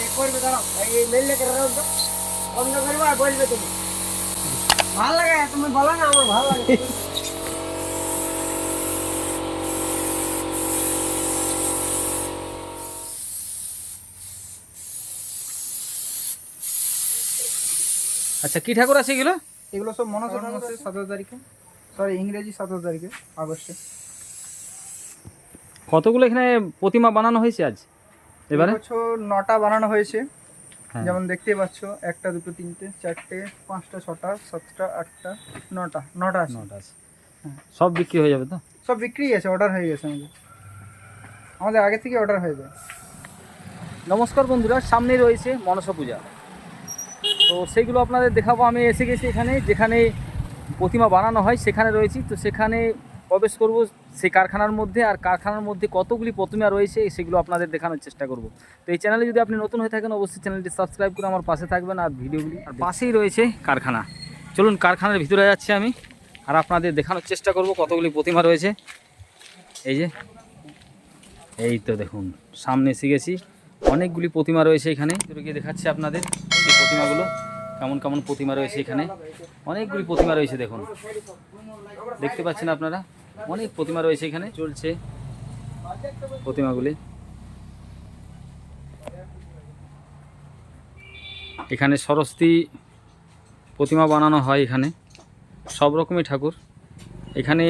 এ করবে দাঁড়াও। এই মেললে করে রাখো বন্ধ করব আর বলবে তুমি। ভালো লাগে তুমি বলো না আমার ভালো লাগে। আচ্ছা কি ঠাকুর আছে এগুলো? এগুলো সব মনসা ঠাকুর আছে। সতেরো তারিখে। সরি ইংরেজি সতেরো তারিখে আগস্টে। কতগুলো এখানে প্রতিমা বানানো হয়েছে আজ? এবারে বছর নটা বানানো হয়েছে। হ্যাঁ। যেমন দেখতেই পাচ্ছ একটা দুটো তিনটে চারটে পাঁচটা ছটা সাতটা আটটা নটা নটা আছে। নটা আছে। হ্যাঁ। সব বিক্রি হয়ে যাবে তো? সব বিক্রি আছে অর্ডার হয়ে গেছে আমাদের। আমাদের আগে থেকে অর্ডার হয়ে যায়। নমস্কার বন্ধুরা সামনে রয়েছে মনসা পূজা। তো সেইগুলো আপনাদের দেখাবো। আমি এসে গেছি এখানে যেখানে প্রতিমা বানানো হয় সেখানে রয়েছি। তো সেখানে প্রবেশ করব সেই কারখানার মধ্যে আর কারখানার মধ্যে কতগুলি প্রতিমা রয়েছে সেগুলো আপনাদের দেখানোর চেষ্টা করব। তো এই চ্যানেলে যদি আপনি নতুন হয়ে থাকেন, অবশ্যই চ্যানেলটি সাবস্ক্রাইব করে আমার পাশে থাকবেন আর ভিডিওগুলি আর পাশেই রয়েছে কারখানা। চলুন কারখানার ভিতরে যাচ্ছি আমি আর আপনাদের দেখানোর চেষ্টা করব কতগুলি প্রতিমা রয়েছে। এই যে, এই তো দেখুন, সামনে এসে গেছি। অনেকগুলি প্রতিমা রয়েছে এখানে। গিয়ে দেখাচ্ছি আপনাদের এই প্রতিমাগুলো, কেমন কেমন প্রতিমা রয়েছে এখানে। অনেকগুলি প্রতিমা রয়েছে দেখুন। দেখতে পাচ্ছেন আপনারা? অনেক প্রতিমা রয়েছে এখানে, চলছে প্রতিমাগুলি। এখানে সরস্বতী প্রতিমা বানানো হয় এখানে, সব রকমই ঠাকুর। এখানে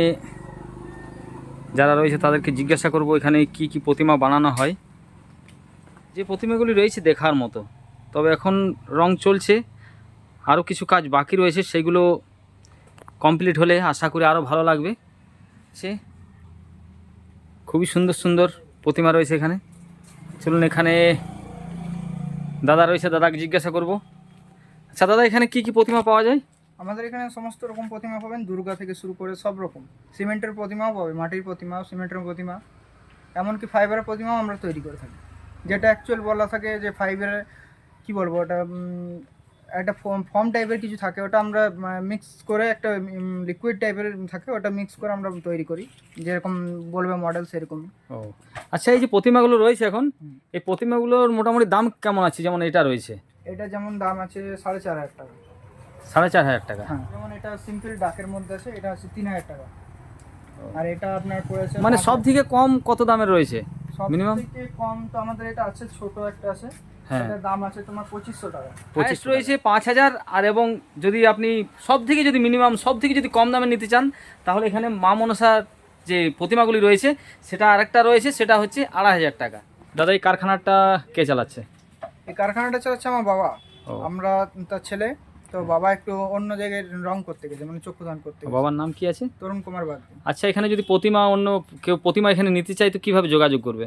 যারা রয়েছে তাদেরকে জিজ্ঞাসা করব এখানে কি কি প্রতিমা বানানো হয়। যে প্রতিমাগুলি রয়েছে দেখার মতো, তবে এখন রং চলছে, আরও কিছু কাজ বাকি রয়েছে, সেগুলো কমপ্লিট হলে আশা করি আরও ভালো লাগবে। সে? খুবই সুন্দর সুন্দর প্রতিমা রয়েছে এখানে। চলুন এখানে দাদা রয়েছে, দাদাকে জিজ্ঞাসা করব। আচ্ছা দাদা, এখানে কি কি প্রতিমা পাওয়া যায়? আমাদের এখানে সমস্ত রকম প্রতিমা পাবেন, দুর্গা থেকে শুরু করে সব রকম। সিমেন্টের প্রতিমাও পাবে, মাটির প্রতিমা সিমেন্টের প্রতিমা। এমনকি ফাইবারের প্রতিমাও আমরা তৈরি করে থাকি। যেটা অ্যাকচুয়াল বলা থাকে যে ফাইবারের কি বলব ওটা একটা ফর্ম ফর্ম টাইপের কিছু থাকে ওটা আমরা মিক্স করে একটা লিকুইড টাইপের থাকে ওটা মিক্স করে আমরা তৈরি করি। যেরকম বলবে মডেল সেরকমই। ও। আচ্ছা এই যে প্রতিমাগুলো রয়েছে এখন এই প্রতিমাগুলোর মোটামুটি দাম কেমন আছে? যেমন এটা রয়েছে। এটা যেমন দাম আছে সাড়ে চার হাজার টাকা। সাড়ে চার হাজার টাকা। হ্যাঁ যেমন এটা সিম্পল ডাকের মধ্যে আছে এটা আছে তিন হাজার টাকা। আর এটা আপনার পড়েছে মানে সব থেকে কম কত দামের রয়েছে? থেকে কম তো আমাদের এটা আছে ছোট একটা আছে। হ্যাঁ। দাম আছে তোমার পঁচিশশো টাকা। পঁচিশ রয়েছে পাঁচ হাজার আর এবং যদি আপনি সব থেকে যদি মিনিমাম সব থেকে যদি কম দামে নিতে চান তাহলে এখানে মা মনসার যে প্রতিমাগুলি রয়েছে সেটা আরেকটা রয়েছে সেটা হচ্ছে আড়াই হাজার টাকা। দাদা এই কারখানাটা কে চালাচ্ছে? এই কারখানাটা চালাচ্ছে আমার বাবা। আমরা তার ছেলে তো বাবা একটু অন্য জায়গায় রং করতে গেছে মানে চক্ষুদান করতে বাবার নাম কি আছে? তরুণ কুমার বাগ আচ্ছা এখানে যদি প্রতিমা অন্য কেউ প্রতিমা এখানে নিতে চায় তো কীভাবে যোগাযোগ করবে?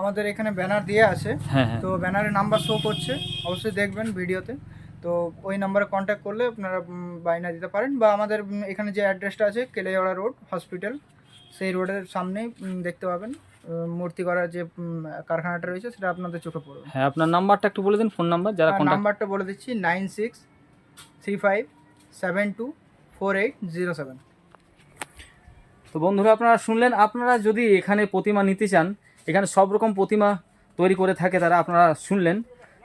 আমাদের এখানে ব্যানার দিয়ে আছে। হ্যাঁ হ্যাঁ। তো ব্যানারে নাম্বার শো করছে। অবশ্যই দেখবেন ভিডিওতে। তো ওই নাম্বারে কন্ট্যাক্ট করলে আপনারা বায়না দিতে পারেন। বা আমাদের এখানে যে অ্যাড্রেসটা আছে কেলেওয়াড়া রোড হসপিটাল সেই রোডের সামনেই দেখতে পাবেন। মূর্তি করার যে কারখানাটা রয়েছে সেটা আপনাদের চোখে পড়বে। হ্যাঁ আপনার নাম্বারটা একটু বলে দিন ফোন নাম্বার যারা নাম্বারটা বলে দিচ্ছি nine six three five seven two four eight zero seven তো বন্ধুরা আপনারা শুনলেন আপনারা যদি এখানে প্রতিমা নিতে চান এখানে সব রকম প্রতিমা তৈরি করে থাকে তারা, আপনারা শুনলেন।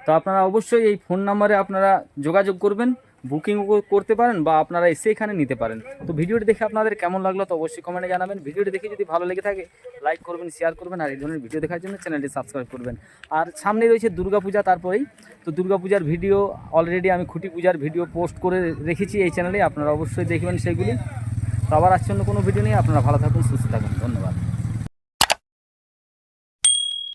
তো আপনারা অবশ্যই এই ফোন নাম্বারে আপনারা যোগাযোগ করবেন, বুকিং করতে পারেন বা আপনারা এসে এখানে নিতে পারেন। তো ভিডিওটি দেখে আপনাদের কেমন লাগল তো অবশ্যই কমেন্টে জানাবেন। ভিডিওটি দেখে যদি ভালো লেগে থাকে লাইক করবেন শেয়ার করবেন আর এই ধরনের ভিডিও দেখার জন্য চ্যানেলটি সাবস্ক্রাইব করবেন। আর সামনে রয়েছে দুর্গাপূজা তারপরেই। তো দুর্গাপূজার ভিডিও অলরেডি আমি খুঁটি পূজার ভিডিও পোস্ট করে রেখেছি এই চ্যানেলে আপনারা অবশ্যই দেখবেন সেগুলি। তো আবার আসছে অন্য কোনো ভিডিও নিয়ে, আপনারা ভালো থাকুন, সুস্থ থাকুন। ধন্যবাদ।